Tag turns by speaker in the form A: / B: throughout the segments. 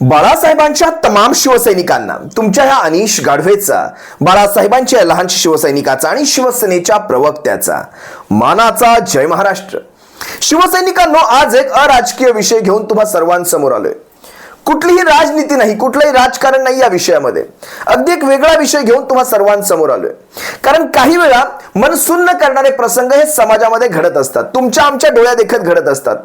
A: बाळासाहेबांच्या तमाम शिवसैनिकांना तुमच्या ह्या अनिश गाढवेचा बाळासाहेबांच्या लहान शिवसैनिकाचा आणि शिवसेनेच्या प्रवक्त्याचा. मानाचा जय महाराष्ट्र. शिवसैनिकांनो आज एक अराजकीय विषय घेऊन तुम्हा सर्वांसमोर आलोय. कुठलीही राजनीती नाही कुठलंही राजकारण नाही या विषयामध्ये. अगदी एक वेगळा विषय घेऊन तुम्हा सर्वांसमोर आलोय. कारण काही वेळा मन सुन्न करणारे प्रसंग हे समाजामध्ये घडत असतात. तुमच्या आमच्या डोळ्या देखत घडत असतात.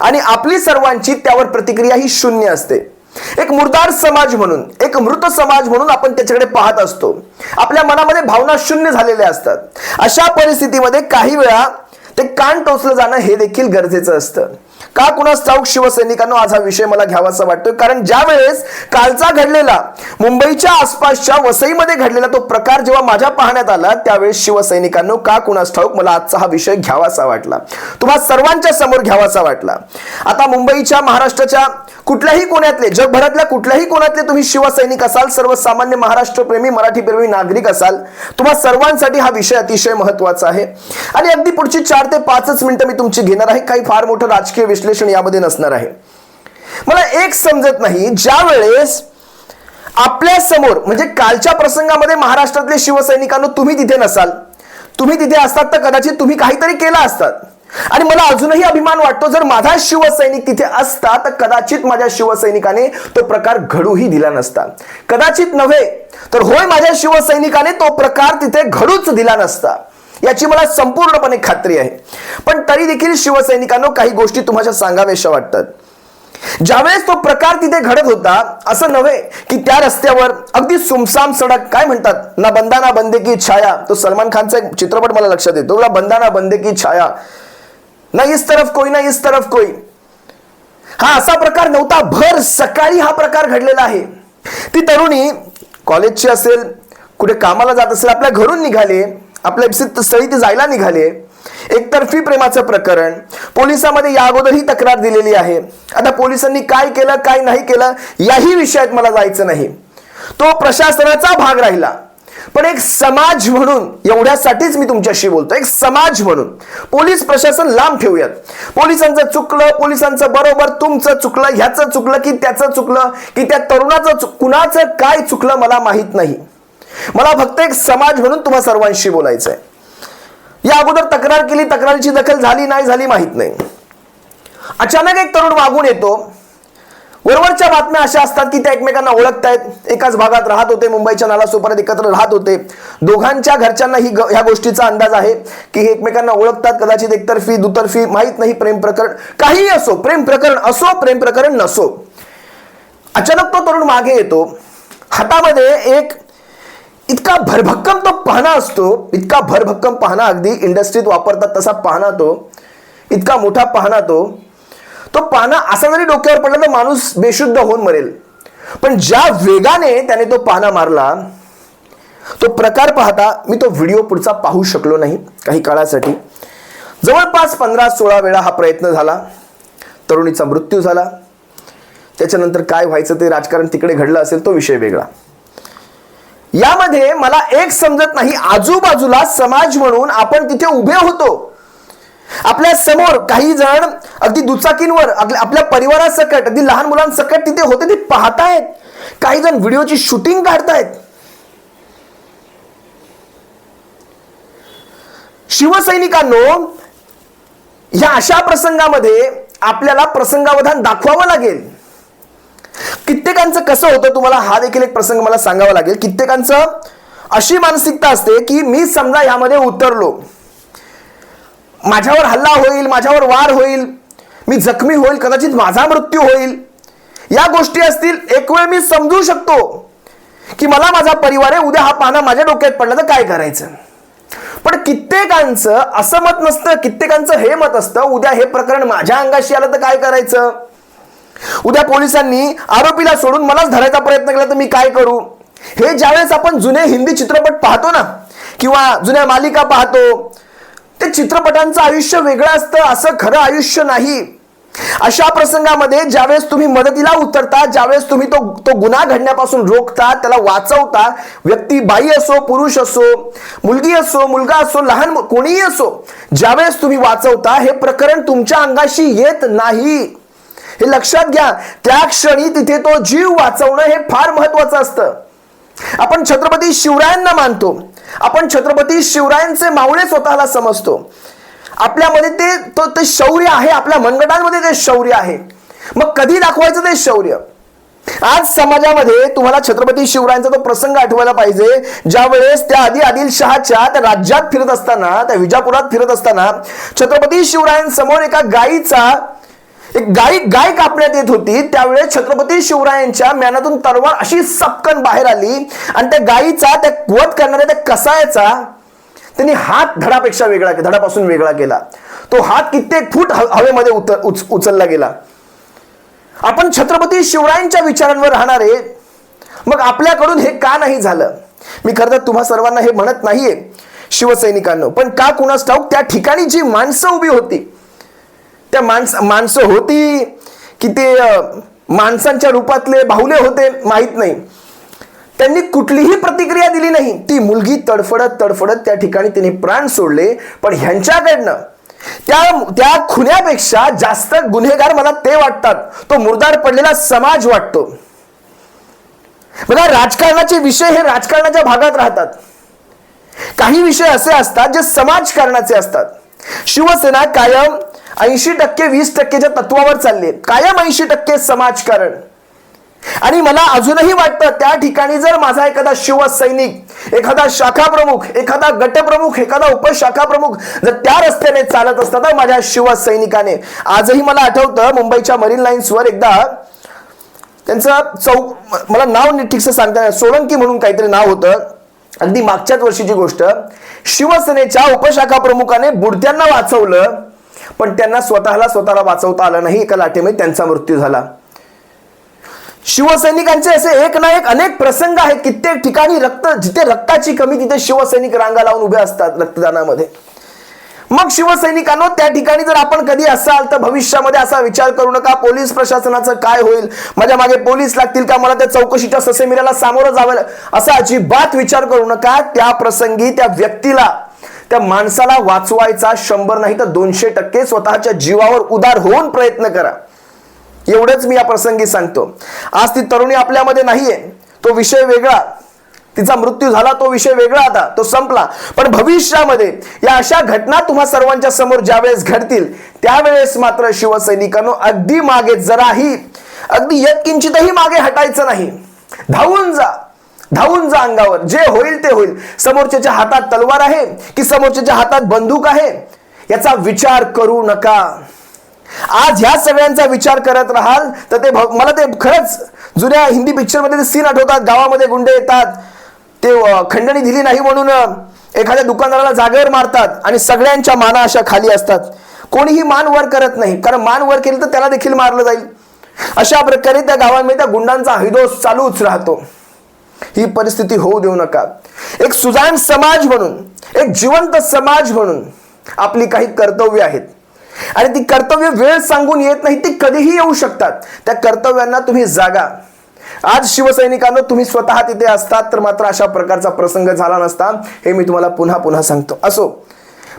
A: आणि आपली सर्वांची त्यावर प्रतिक्रिया ही शून्य असते. एक मुर्दार समाज म्हणून एक मृत समाज म्हणून आपण त्याच्याकडे पाहत असतो. आपल्या मनामध्ये भावना शून्य झालेल्या असतात. अशा परिस्थितीमध्ये काही वेळा ते कान टोचलं जाणं हे देखील गरजेचं असतं. का कुणास ठाऊक शिवसैनिकांना? आज हा विषय मला घ्यावासा वाटतोय. कारण ज्या वेळेस कालचा घडलेला मुंबईच्या आसपासच्या वसईमध्ये घडलेला तो प्रकार जेव्हा माझ्या पाहण्यात आला त्यावेळेस शिवसैनिकांनो का कुणास ठाऊक? मला आजचा हा विषय घ्यावासा वाटला. तुम्हा सर्वांच्या समोर घ्यावासा वाटला. आता मुंबईच्या महाराष्ट्राच्या कुठल्याही कोण्यातले जगभरातल्या कुठल्याही कोणातले तुम्ही शिवसैनिक असाल सर्वसामान्य महाराष्ट्रप्रेमी मराठीप्रेमी नागरिक असाल तुम्हा सर्वांसाठी हा विषय अतिशय महत्त्वाचा आहे. आणि अगदी पुढची चार ते पाचच मिनिटं मी तुमची घेणार आहे. काही फार मोठं राजकीय विषय विश्लेषण यामध्ये नसणार आहे. मला एक समजत नाही ज्या वेळेस आपल्यासमोर म्हणजे कालच्या प्रसंगामध्ये महाराष्ट्रातले शिवसैनिकांनो तुम्ही तिथे नसाल. तुम्ही तिथे असतात तर कदाचित तुम्ही काहीतरी केलं असतात. आणि मला अजूनही अभिमान वाटतो जर माझा शिवसैनिक तिथे असता तर कदाचित माझ्या शिवसैनिकाने तो प्रकार घडूही दिला नसता. कदाचित नव्हे तर होय माझ्या शिवसैनिकाने तो प्रकार तिथे घडूच दिला नसता. याची मला संपूर्णपणे खात्री आहे. पण तरी देखील शिवसैनिकांनो काही गोष्टी तुम्हाला सांगाव्याशा वाटतात. ज्यावेळेस तो प्रकार तिथे घडत होता असं नव्हे की त्या रस्त्यावर अगदी सुमसाम सडक काय म्हणतात? ना बंदा ना बंदे की छाया. तो सलमान खानचा एक चित्रपट मला लक्षात येतो. ना बंदा ना बंदे की छाया. ना इस तरफ कोई ना इस तरफ कोई. हा असा प्रकार नव्हता. भर सकाळी हा प्रकार घडलेला आहे. ती तरुणी कॉलेजची असेल कुठे कामाला जात असेल आपल्या घरून निघाले. आपल्या इप्सित स्थळी ती जायला निघाले एकतर्फी प्रेमाचं प्रकरण. पोलिसांमध्ये या अगोदर ही तक्रार दिलेली आहे. आता पोलिसांनी काय केलं काय नाही केलं याही विषयात मला जायचं नाही. तो प्रशासनाचा भाग राहिला. पण एक समाज म्हणून एवढ्यासाठीच मी तुमच्याशी बोलतो एक समाज म्हणून. पोलीस प्रशासन लांब ठेवूयात. पोलिसांचं चुकलं पोलिसांचं बरोबर तुमचं चुकलं ह्याचं चुकलं की त्याचं चुकलं की त्या तरुणाचं कुणाचं काय चुकलं मला माहीत नाही. मला फक्त एक समाज म्हणून तुम्हा सर्वांशी बोलायचं आहे या अगोदर तक्रार केली तक्रारीची दखल झाली नाही झाली माहीत नाही. अचानक एक तरुण मागून येतो. वरवरच्या बातम्या अशा असतात की त्या एकमेकांना ओळखतायत. एकाच भागात राहत होते मुंबईच्या नालासोपाऱ्यात एकत्र राहत होते. दोघांच्या घरच्यांना ही ह्या गोष्टीचा अंदाज आहे की हे एकमेकांना ओळखतात. कदाचित एकतर्फी दुतर्फी माहीत नाही प्रेम प्रकरण काहीही असो प्रेम प्रकरण असो प्रेम प्रकरण नसो. अचानक तो तरुण मागे येतो. हातामध्ये एक इतका भरभक्कम तो पाहणा असतो इतका भरभक्कम पाहणा अगदी इंडस्ट्रीत वापरतात तसा पाहणा तो इतका मोठा पाहणा तो तो पाना असा जरी डोक्यावर पडला तर माणूस बेशुद्ध होऊन मरेल. पण ज्या वेगाने त्याने तो पाना मारला तो प्रकार पाहता मी तो व्हिडिओ पुढचा पाहू शकलो नाही काही काळासाठी. जवळपास पंधरा सोळा वेळा हा प्रयत्न झाला. तरुणीचा मृत्यू झाला. त्याच्यानंतर काय व्हायचं ते राजकारण तिकडे घडलं असेल तो विषय वेगळा. यामध्ये मला एक समजत नाही. आजूबाजूला समाज म्हणून आपण तिथे उभे होतो. आपल्यासमोर काही जण अगदी दुचाकींवर आपल्या परिवारासकट अगदी लहान मुलांसकट तिथे होते ते पाहतायत. काही जण व्हिडिओची शूटिंग काढतायत. शिवसैनिकांनो या अशा प्रसंगामध्ये आपल्याला प्रसंगावधान दाखवावं लागेल. कित्येकांचं कसं होतं तुम्हाला हा देखील एक प्रसंग मला सांगावा लागेल. कित्येकांचं अशी मानसिकता असते की मी समजा यामध्ये उतरलो. माझ्यावर हल्ला होईल माझ्यावर वार होईल मी जखमी होईल कदाचित माझा मृत्यू होईल. या गोष्टी असतील एक वेळ मी समजू शकतो की मला माझा परिवार आहे उद्या हा पाना माझ्या डोक्यात पडला तर काय करायचं? पण कित्येकांचं असं मत नसतं कित्येकांचं हे मत असतं उद्या हे प्रकरण माझ्या अंगाशी आलं तर काय करायचं? उद्या पोलिसांनी आरोपीला सोडून मलाच धरायचा प्रयत्न केला तर मी काय करू? हे ज्यावेळेस आपण जुने हिंदी चित्रपट पाहतो ना किंवा जुन्या मालिका पाहतो ते चित्रपटांचं आयुष्य वेगळं असतं असं खरं आयुष्य नाही. अशा प्रसंगामध्ये ज्यावेळेस तुम्ही मदतीला उतरता ज्यावेळेस तुम्ही तो तो गुन्हा घडण्यापासून रोखता त्याला वाचवता व्यक्ती बाई असो पुरुष असो मुलगी असो मुलगा असो लहान कोणीही असो ज्यावेळेस तुम्ही वाचवता हे प्रकरण तुमच्या अंगाशी येत नाही. हे लक्षात घ्या त्या क्षणी तिथे तो जीव वाचवणं हे फार महत्वाचं असतं. आपण छत्रपती शिवरायांना मानतो. आपण छत्रपती शिवरायांचे मावळे स्वतःला समजतो. आपल्यामध्ये ते तो ते शौर्य आहे आपल्या मनगटांमध्ये ते शौर्य आहे. मग कधी दाखवायचं ते शौर्य? आज समाजामध्ये तुम्हाला छत्रपती शिवरायांचा तो प्रसंग आठवायला पाहिजे. ज्या वेळेस त्या आधी आदिलशहाच्या त्या राज्यात फिरत असताना त्या विजापुरात फिरत असताना छत्रपती शिवरायांसमोर एका गायीचा एक गाय गाय कापण्यात येत होती. त्यावेळेस छत्रपती शिवरायांच्या म्यानातून तलवार अशी सपकन बाहेर आली आणि त्या गायीचा त्या वध करणाऱ्या त्या कसायचा त्यांनी हात धडापेक्षा वेगळा केला धडापासून वेगळा केला. तो हात कित्येक फूट हवेमध्ये उतर उच- उचलला गेला. आपण छत्रपती शिवरायांच्या विचारांवर राहणारे मग आपल्याकडून हे का नाही झालं? मी खरं तर तुम्हा सर्वांना हे म्हणत नाहीये शिवसैनिकांना. पण का कुणास ठाऊक त्या ठिकाणी जी माणसं उभी होती त्या माणस माणसं होती की ते माणसांच्या रूपातले बाहुले होते माहीत नाही. त्यांनी कुठलीही प्रतिक्रिया दिली नाही. ती मुलगी तडफडत तडफडत त्या ठिकाणी तिने प्राण सोडले. पण ह्यांच्याकडनं त्या त्या खुन्यापेक्षा जास्त गुन्हेगार मला ते वाटतात. तो मुर्दार पडलेला समाज वाटतो. बघा राजकारणाचे विषय हे राजकारणाच्या भागात राहतात. काही विषय असे असतात जे समाजकारणाचे असतात. शिवसेना कायम ऐंशी टक्के वीस टक्केच्या तत्वावर चालले. कायम ऐंशी टक्के समाजकारण. आणि मला अजूनही वाटतं त्या ठिकाणी जर माझा एखादा शिवसैनिक एखादा शाखा प्रमुख एखादा गटप्रमुख एखादा उपशाखा प्रमुख जर त्या रस्त्याने चालत असता तर माझ्या शिवसैनिकाने. आजही मला आठवतं मुंबईच्या मरीन लाईन्सवर एकदा त्यांचं चौक मला नाव नीट ठीकसं सांगता नाही. सोळंकी म्हणून काहीतरी नाव होतं. अगदी मागच्याच वर्षीची गोष्ट. शिवसेनेच्या उपशाखा प्रमुखाने बुडत्यांना वाचवलं. पण त्यांना स्वतःला स्वतःला वाचवता आलं नाही. एका लाटेमध्ये त्यांचा मृत्यू झाला. शिवसैनिकांचे असे एक ना एक अनेक प्रसंग आहेत कित्येक ठिकाणी रक्त जिथे रक्ताची कमी तिथे शिवसैनिक रांगा लावून उभे असतात रक्तदानामध्ये. मग शिवसैनिकांनो त्या ठिकाणी जर आपण कधी असाल तर भविष्यामध्ये असा विचार करू नका. पोलीस प्रशासनाचं काय होईल? माझ्या मागे पोलीस लागतील का? मला त्या चौकशीच्या ससेमिराला सामोरं जावं लाग- असा अजिबात विचार करू नका. त्या प्रसंगी त्या व्यक्तीला त्या माणसाला वाचवायचा शंभर नाही तर दोनशे टक्के स्वतःच्या जीवावर उदार होऊन प्रयत्न करा. एवढंच मी या प्रसंगी सांगतो. आज ती तरुणी आपल्यामध्ये नाहीये. तो विषय वेगळा. तिचा मृत्यू झाला तो विषय वेगळा आता. तो संपला. पण भविष्यामध्ये या अशा घटना तुम्हा सर्वांच्या समोर ज्यावेळेस घडतील त्यावेळेस मात्र शिवसैनिकांनो अगदी मागे जराही अगदी यत्किंचितही मागे हटायचं नाही. धावून जा. धावून जा अंगावर. जे होईल ते होईल. समोरच्याच्या हातात तलवार आहे की समोरच्याच्या हातात बंदूक आहे? याचा विचार करू नका. आज ह्या सगळ्यांचा विचार करत राहाल तर ते मला ते खरंच जुन्या हिंदी पिक्चरमध्ये ते सीन आठवतात. गावामध्ये गुंडे येतात. ते खंडणी दिली नाही म्हणून एखाद्या दुकानदाराला जागेवर मारतात आणि सगळ्यांच्या माना अशा खाली असतात. कोणीही मान वर करत नाही कारण मान वर केलं तर त्याला देखील मारलं जाईल. अशा प्रकारे त्या गावांमध्ये त्या गुंडांचा हैदोस चालूच राहतो. ही परिस्थिती होऊ देऊ नका. एक सुजाण समाज म्हणून एक जिवंत समाज म्हणून आपली काही कर्तव्य आहेत. आणि ती कर्तव्य वेळ सांगून येत नाही ती कधीही येऊ शकतात. त्या कर्तव्यांना तुम्ही जागा. आज शिवसैनिकांना तुम्ही स्वतः तिथे असतात तर मात्र अशा प्रकारचा प्रसंग झाला नसता. हे मी तुम्हाला पुन्हा पुन्हा सांगतो. असो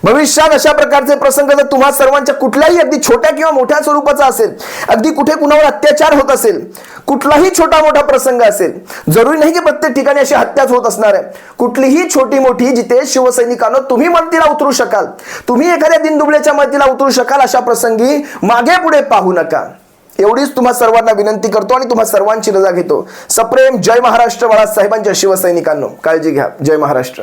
A: भविष्यात अशा प्रकारचे प्रसंग जर तुम्हा सर्वांच्या कुठल्याही अगदी छोट्या किंवा मोठ्या स्वरूपाचा असेल अगदी कुठे कुणावर अत्याचार होत असेल कुठलाही छोटा मोठा प्रसंग असेल जरुरी नाही की प्रत्येक ठिकाणी अशी हत्याच होत असणार आहे. कुठलीही छोटी मोठी जिथे शिवसैनिकांना तुम्ही मदतीला उतरू शकाल तुम्ही एखाद्या दिनदुबळ्याच्या मदतीला उतरू शकाल अशा प्रसंगी मागे पुढे पाहू नका. एवढीच तुम्हा सर्वांना विनंती करतो आणि तुम्हा सर्वांची रजा घेतो. सप्रेम जय महाराष्ट्र बाळासाहेबांच्या शिवसैनिकांनो. काळजी घ्या. जय महाराष्ट्र.